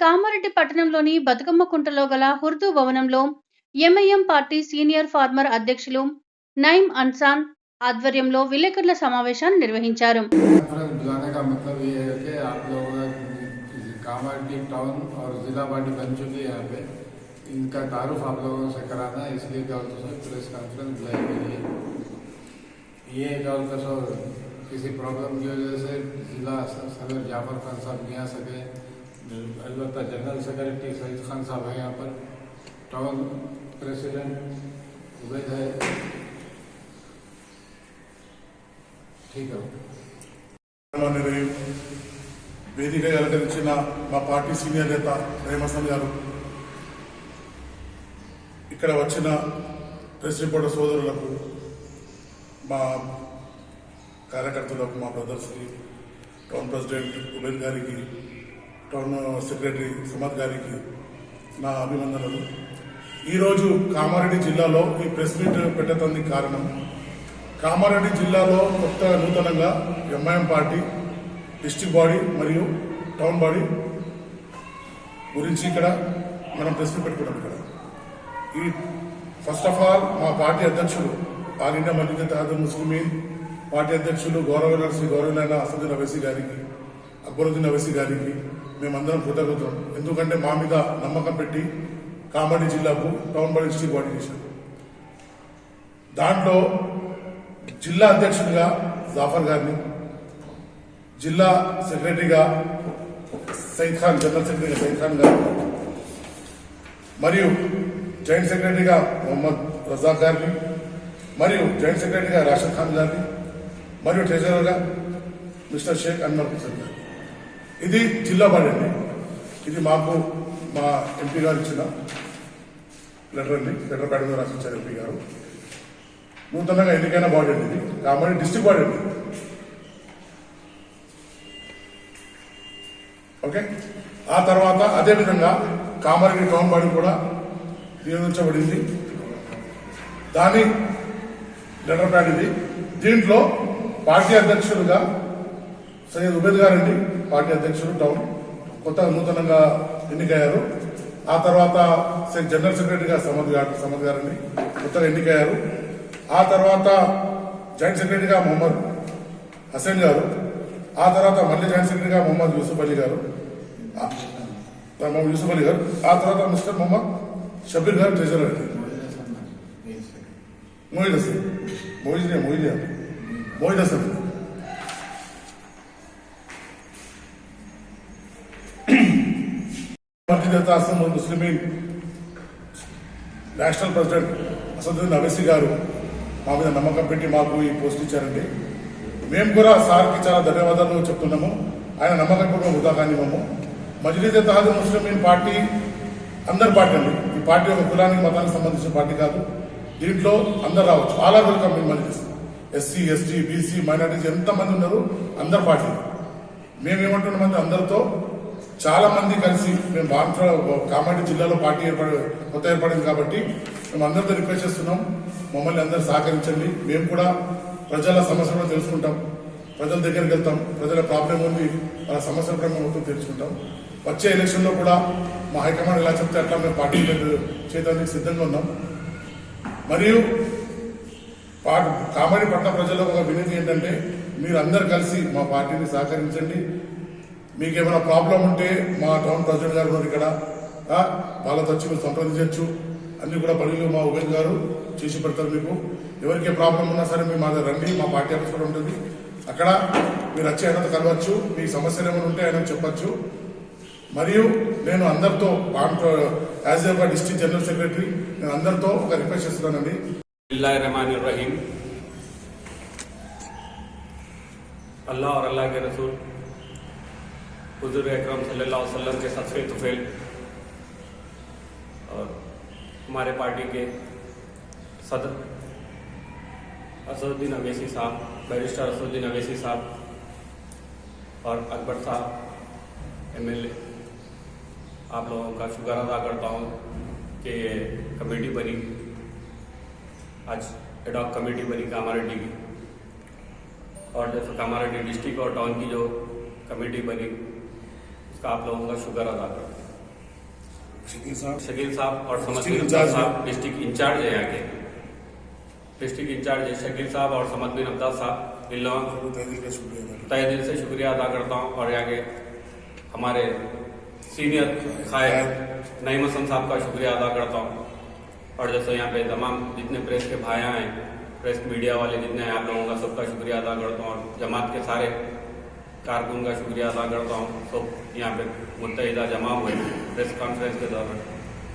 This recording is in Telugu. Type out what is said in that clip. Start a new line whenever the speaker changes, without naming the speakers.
కామారెడ్డి పట్టణంలోని బతుకమ్మ కుంటలో గల హుర్దూ భవనంలో ఎంఐఎం పార్టీ సీనియర్ ఫార్మర్ అధ్యక్షులు నైమ్ అన్సాన్ ఆధ్వర్యంలో విలేకరుల సమావేశాన్ని నిర్వహించారు
कॉन्फ्रेंस बुलाने का मतलब ये है कि आप लोगों का कामारेड्डी टाउन और जिला पार्टी बन चुकी है यहाँ पे इनका तारुफ आप लोगों से कराना है इसलिए गवर्नर से प्रेस कॉन्फ्रेंस बुलाई गई है ये गवर्नर सो किसी प्रॉब्लम की वजह से जिला सदर जाफर खान साहब नहीं आ सके अलबत् जनरल सेक्रेटरी सईद खान साहब है यहाँ पर टाउन प्रेसिडेंट उबैद है ठीक है
నిర్ణయం వేదిక అలంకరించిన మా పార్టీ సీనియర్ నేత రేమసన్ గారు ఇక్కడ వచ్చిన ప్రెస్ రిపోర్టర్ సోదరులకు మా కార్యకర్తలకు మా బ్రదర్స్కి టౌన్ ప్రెసిడెంట్ ఉబేద్ గారికి టౌన్ సెక్రటరీ సుమత్ గారికి నా అభినందనలు. ఈరోజు కామారెడ్డి జిల్లాలో ఈ ప్రెస్ మీట్ పెట్టడానికి కారణం. కామారెడ్డి జిల్లాలో కొత్త నూతనంగా ఎంఐఎం పార్టీ డిస్టిక్ బాడీ మరియు టౌన్ బాడీ గురించి ఇక్కడ మనం ప్రెస్ మీట్ పెట్టుకున్నాం ఇక్కడ. ఈ ఫస్ట్ ఆఫ్ ఆల్ మా పార్టీ అధ్యక్షులు ఆల్ ఇండియా మల్లిక ముస్లిమీన్ పార్టీ అధ్యక్షులు గౌరవ శ్రీ గౌరవనైన అసదుద్దీన్ అవైసీ గారికి అక్బరుద్దీన్ అవైసీ గారికి మేమందరం కృతజ్ఞతలు. ఎందుకంటే మా మీద నమ్మకం పెట్టి కామారెడ్డి జిల్లాకు టౌన్ బడి డిస్టిక్ బాడీ చేశారు. దాంట్లో జిల్లా అధ్యక్షుడిగా జాఫర్ గారిని జిల్లా సెక్రటరీగా సైద్ ఖాన్ జనరల్ సెక్రటరీగా సైద్ ఖాన్ గారు మరియు జాయింట్ సెక్రటరీగా మొహమ్మద్ రజాక్ గారిని మరియు జాయింట్ సెక్రటరీగా రాషద్ ఖాన్ గారిని మరియు ట్రెజరర్గా మిస్టర్ షేక్ అన్వర్ హుసేన్ గారు ఇది జిల్లా బాడీ ఇది మాకు మా ఎంపీ గారు ఇచ్చిన లెటర్ అండి. లెటర్ ప్యాడ్ మీద రాసిచ్చారు ఎంపీ గారు. నూతనంగా ఎన్నికైన బాడీ అండి ఇది. కాబట్టి డిస్టిక్ బాడీ అండి. ఓకే? ఆ తర్వాత అదే విధంగా కామారెడ్డి టౌన్ బాడీ కూడా నియోజించబడింది దాని లెటర్ ప్యాడ్ ఇది. దీంట్లో పార్టీ అధ్యక్షులుగా సయ్యద్ ఉబేద్ గారండి. పార్టీ అధ్యక్షులు టౌన్ కొత్త నూతనంగా ఎన్నికయ్యారు. ఆ తర్వాత సె- జనరల్ సెక్రటరీగా సమద్ గారు సమద్ గారండి కొత్తగా ఎన్నికయ్యారు. ఆ తర్వాత జాయింట్ సెక్రటరీగా మొహమ్మద్ హసన్ గారు. ఆ తర్వాత మళ్ళీ జాయింట్ సెక్రటరీగా మొహమ్మద్ యూసుఫ్ అలీ గారు. యూసుఫ్ అలీ గారు. ఆ తర్వాత మిస్టర్ మొహమ్మద్ షబీర్ గారు ట్రెజరర్ మోయిద్ హసన్ మోయిద్ మోయిద్ మోయిద్ హసన్. మస్జిద్ ముస్లిమీన్ నేషనల్ ప్రెసిడెంట్ అసదుద్దీన్ అవైసీ గారు మా మీద నమ్మకం పెట్టి మాకు ఈ పోస్ట్ ఇచ్చారండి. మేము కూడా సార్కి చాలా ధన్యవాదాలు చెప్తున్నాము. ఆయన నమ్మకం కూడా మేము వృధా కానివ్వము మజ్లీద్ తహద్ ముస్లిమీన్ పార్టీ అందరి పార్టీ అండి. ఈ పార్టీ ఒక కులానికి మతానికి సంబంధించిన పార్టీ కాదు. దీంట్లో అందరు రావచ్చు. చాలా వెల్కమ్ మేము Majlis SC ST BC minorities ఎంతమంది ఉన్నారు అందరి పార్టీ. మేమేమంటున్నామంటే అందరితో చాలా మంది కలిసి మేము బాన్ఫ్రా కామారెడ్డి జిల్లాలో పార్టీ ఏర్పడి కొత్త ఏర్పడింది కాబట్టి మేము అందరితో రిక్వెస్ట్ చేస్తున్నాం. మమ్మల్ని అందరూ సహకరించండి. మేము కూడా ప్రజల సమస్యలను తెలుసుకుంటాం. ప్రజల దగ్గరికి వెళ్తాం. ప్రజల ప్రాబ్లం ఉంది. వాళ్ళ సమస్యల పరంగా మొత్తం తెలుసుకుంటాం. వచ్చే ఎలక్షన్లో కూడా మా హైకమాండ్ ఎలా చెప్తే అట్లా మేము పార్టీ చేయడానికి సిద్ధంగా ఉన్నాం. మరియు కామారెడ్డి పట్టణ ప్రజల్లో ఒక వినతి ఏంటంటే మీరు అందరు కలిసి మా పార్టీని సహకరించండి. మీకు ఏమైనా ప్రాబ్లం ఉంటే మా టౌన్ ప్రెసిడెంట్ గారు ఉన్నారు ఇక్కడ వాళ్ళతో వచ్చి మీరు సంప్రదించవచ్చు అన్ని కూడా పనులు మా ఉభయ గారు చేసి పెడతారు మీకు. ఎవరికే ప్రాబ్లం ఉన్నా సరే మీ మా దగ్గర రండి మా పార్టీ ఆఫీస్ కూడా ఉంటుంది. అక్కడ మీరు వచ్చి ఆయనతో కలవచ్చు మీ సమస్యలు ఏమైనా ఉంటే ఆయన చెప్పచ్చు. మరియు నేను అందరితో as a district general secretary నేను అందరితో ఒక రిక్వెస్ట్ చేస్తున్నానండి.
రహీం అల్లా అల్లాహ్ రసూల్. हुजूर अकरम सल्लल्लाहु के सतवे तुफेल और हमारे पार्टी के सदर असदुद्दीन अवैसी साहब, बैरिस्टर असदुद्दीन अवैसी साहब और अकबर साहब, एमएलए। आप लोगों का शुक्र अदा करता हूँ कि कमेटी बनी। आज एडॉक कमेटी बनी कामारेड्डी की। और जैसे कामारेड्डी डिस्ट्रिक्ट और टाउन की जो कमेटी बनी उसका आप लोगों का शुक्र अदा करता हूँ।
शकील साहब।
शकील साहब और
incharge
साहब डिस्ट्रिक्ट इंचार्ज है यहाँ के। डिस्ट्रिक्ट इंचार्ज है शकील साहब और समझ बिन अब्दाल साहब। इन लोगों तय दिल से शुक्रिया अदा करता हूँ। और यहाँ के हमारे सीनियर खाए नईम हसन साहब का शुक्रिया अदा करता हूँ। और जैसे यहाँ पे तमाम जितने प्रेस के भाइयाँ हैं प्रेस मीडिया वाले जितने हैं आप लोगों का सबका शुक्रिया अदा करता हूँ। और जमात के सारे कारकुन का शुक्रिया अदा करता हूँ। सब यहाँ पे मुतहदा जमा हुए प्रेस कॉन्फ्रेंस के दौरान।